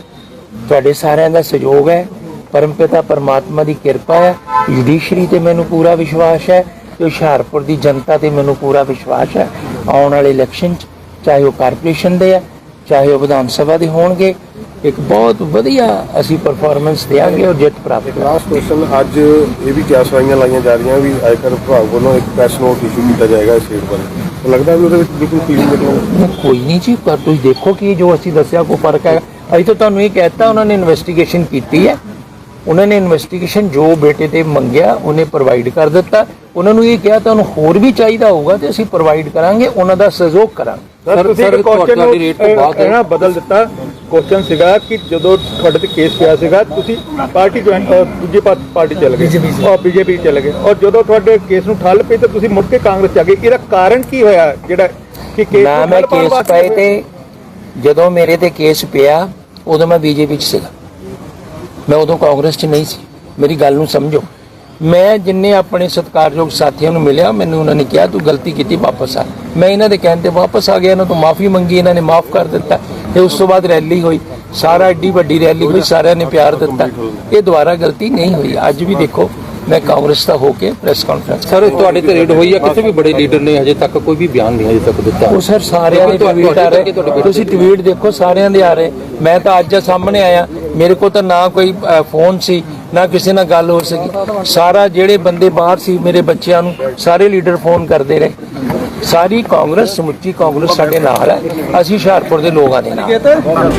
Speaker 2: ਤੁਹਾਡੇ ਸਾਰਿਆਂ ਦਾ ਸਹਿਯੋਗ ਹੈ। ਪਰਮਪਿਤਾ ਪਰਮਾਤਮਾ ਦੀ ਕਿਰਪਾ ਹੈ। ਜੁਡੀਸ਼ਰੀ ਤੇ ਮੈਨੂੰ ਪੂਰਾ ਵਿਸ਼ਵਾਸ ਹੈ ਤੇ ਹੁਸ਼ਿਆਰਪੁਰ ਦੀ ਜਨਤਾ ਤੇ ਮੈਨੂੰ ਪੂਰਾ ਵਿਸ਼ਵਾਸ ਹੈ। ਆਉਣ ਵਾਲੇ ਇਲੈਕਸ਼ਨ ਚ, ਚਾਹੇ ਉਹ ਕਾਰਪੋਰੇਸ਼ਨ ਦੇ ਆ ਚਾਹੇ ਉਹ ਵਿਧਾਨ ਸਭਾ ਦੇ ਹੋਣਗੇ ਇੱਕ ਬਹੁਤ ਵਧੀਆ ਅਸੀਂ ਪਰਫਾਰਮੈਂਸ ਦੇਵਾਂਗੇ ਔਰ ਜਿੱਤ ਪ੍ਰਾਪਤ ਕਰਾਂਗੇ।
Speaker 4: ਲਾਸਟ ਕੁਐਸਚਨ ਅੱਜ ਇਹ ਵੀ ਕਿਆ ਸਵਾਈਆਂ ਲਾਈਆਂ ਜਾ ਰਹੀਆਂ ਵੀ ਆਇਕਰ ਵਿਭਾਗ ਵੱਲੋਂ ਇੱਕ ਪ੍ਰੈਸ ਨੋਟ ਇਸ਼ੂ ਕੀਤਾ ਜਾਏਗਾ ਇਸ ਸੀਟ ਬਾਰੇ ਤਾਂ ਲੱਗਦਾ ਵੀ ਉਹਦੇ ਵਿੱਚ ਬਿਲਕੁਲ ਨਿਕਲਣਾ
Speaker 2: ਨਹੀਂ, ਕੋਈ ਨਹੀਂ ਜੀ ਪਰ ਤੁਸੀਂ ਦੇਖੋ ਕਿ ਜੋ ਅਸੀਂ ਦੱਸਿਆ ਕੋਈ ਫ਼ਰਕ ਹੈ ਅਸੀਂ ਤਾਂ ਤੁਹਾਨੂੰ ਇਹ ਕਹਿਤਾ ਉਹਨਾਂ ਨੇ ਇਨਵੈਸਟੀਗੇਸ਼ਨ ਕੀਤੀ ਹੈ। ਉਹਨਾਂ ਨੇ ਇਨਵੈਸਟੀਗੇਸ਼ਨ ਜੋ ਬੇਟੇ ਤੇ ਮੰਗਿਆ ਉਹਨੇ ਪ੍ਰੋਵਾਈਡ ਕਰ ਦਿੱਤਾ। ਉਹਨਾਂ ਨੂੰ ਇਹ ਕਿਹਾ ਤੁਹਾਨੂੰ ਹੋਰ ਵੀ ਚਾਹੀਦਾ ਹੋਊਗਾ ਤੇ ਅਸੀਂ ਪ੍ਰੋਵਾਈਡ ਕਰਾਂਗੇ ਉਹਨਾਂ ਦਾ ਸਹਿਯੋਗ ਕਰਾਂਗੇ।
Speaker 8: ਸਰ
Speaker 6: ਸਰ,
Speaker 8: ਤੁਸੀਂ ਇੱਕ ਕੁਐਸਚਨ
Speaker 6: ਤੁਹਾਡੀ ਰੇਟ ਤੋਂ ਬਾਅਦ-
Speaker 8: ਇਹਨਾਂ ਬਦਲ ਦਿੱਤਾ। ਕੁਐਸਚਨ ਸੀਗਾ ਕਿ ਜਦੋਂ ਤੁਹਾਡੇ ਤੇ ਕੇਸ ਪਿਆ ਸੀਗਾ ਤੁਸੀਂ ਪਾਰਟੀ ਜੁਆਇਨ ਦੂਜੀ ਪਾ- ਪਾਰਟੀ ਚਲੇ ਗਏ। ਔਰ ਬੀਜੇਪੀ ਚਲੇ ਗਏ। ਔਰ ਜਦੋਂ ਤੁਹਾਡੇ ਕੇਸ ਨੂੰ ਠੱਲ ਪਈ ਤਾਂ ਤੁਸੀਂ ਮੁੜ ਕੇ ਕਾਂਗਰਸ ਚ ਆ ਗਏ। ਇਹਦਾ ਕਾਰਨ ਕੀ ਹੋਇਆ? ਜਿਹੜਾ ਕਿ ਕੇਸ
Speaker 2: ਨਾ
Speaker 8: ਨੂੰ
Speaker 2: ਮੈਂ
Speaker 8: ਠੱਲ ਪਾਉਣ
Speaker 2: ਕੇਸ
Speaker 8: ਵਾਸਤੇ
Speaker 2: ਪਏ ਤੇ ਜਦੋਂ ਮੇਰੇ ਤੇ ਕੇਸ ਪਿਆ ਉਦੋਂ ਮੈਂ ਬੀਜੇਪੀ 'ਚ ਸੀਗਾ। ਮੈਂ ਉਦੋਂ ਕਾਂਗਰਸ 'ਚ ਨਹੀਂ ਸੀ। ਮੇਰੀ ਗੱਲ ਨੂੰ ਸਮਝੋ। ਮੈਂ ਜਿੰਨੇ ਆਪਣੇ ਸਤਿਕਾਰਯੋਗ ਸਾਥੀਆਂ ਨੂੰ ਮਿਲਿਆ ਮੈਨੂੰ ਉਹਨਾਂ ਨੇ ਕਿਹਾ ਤੂੰ ਗਲਤੀ ਕੀਤੀ ਵਾਪਸ ਆ। ਮੈਂ ਇਹਨਾਂ ਦੇ ਕਹਿਣ ਤੇ ਵਾਪਸ ਆ ਗਿਆ ਇਹਨਾਂ ਤੋਂ ਮਾਫੀ ਮੰਗੀ ਇਹਨਾਂ ਨੇ ਮਾਫ ਕਰ ਦਿੱਤਾ ਤੇ ਉਸ ਤੋਂ ਬਾਅਦ ਰੈਲੀ ਹੋਈ। ਸਾਰਾ ਏਡੀ ਵੱਡੀ ਰੈਲੀ ਹੋਈ ਸਾਰਿਆਂ ਨੇ ਪਿਆਰ ਦਿੱਤਾ। ਇਹ ਦੁਬਾਰਾ ਗਲਤੀ ਨਹੀਂ ਹੋਈ। ਅੱਜ ਵੀ ਦੇਖੋ ਮੈਂ ਕਾਂਗਰਸ ਦਾ ਹੋ ਕੇ ਪ੍ਰੈਸ ਕਾਨਫਰੰਸ
Speaker 6: ਸਰ ਤੁਹਾਡੇ ਤੇ ਰੇਡ ਹੋਈ ਹੈ ਕਿਸੇ ਵੀ ਬੜੇ ਲੀਡਰ ਨੇ ਹਜੇ ਤੱਕ ਕੋਈ ਵੀ ਬਿਆਨ ਨਹੀਂ ਹਜੇ ਤੱਕ ਦਿੱਤਾ।
Speaker 2: ਉਹ ਸਰ ਸਾਰਿਆਂ ਦੇ ਟਵੀਟ ਆ ਰਹੇ। ਤੁਸੀਂ ਟਵੀਟ ਦੇਖੋ ਸਾਰਿਆਂ ਦੇ ਆ ਰਹੇ। ਮੈਂ ਤਾਂ ਅੱਜ ਸਾਹਮਣੇ ਆਇਆ। ਮੇਰੇ ਕੋਲ ਤਾਂ ਨਾ ਕੋਈ ਫੋਨ ਸੀ। ਨਾ ਕਿਸੇ ਨਾਲ ਗੱਲ ਹੋ ਸਕੀ। ਸਾਰਾ ਜਿਹੜੇ ਬੰਦੇ ਬਾਹਰ ਸੀ, ਮੇਰੇ ਬੱਚਿਆਂ ਨੂੰ ਸਾਰੇ ਲੀਡਰ ਫੋਨ ਕਰਦੇ ਰਹੇ। ਸਾਰੀ ਕਾਂਗਰਸ, ਸਮੁੱਚੀ ਕਾਂਗਰਸ ਸਾਡੇ ਨਾਲ ਹੈ। ਅਸੀਂ ਹੁਸ਼ਿਆਰਪੁਰ ਦੇ ਲੋਕਾਂ ਦੇ ਨਾਲ।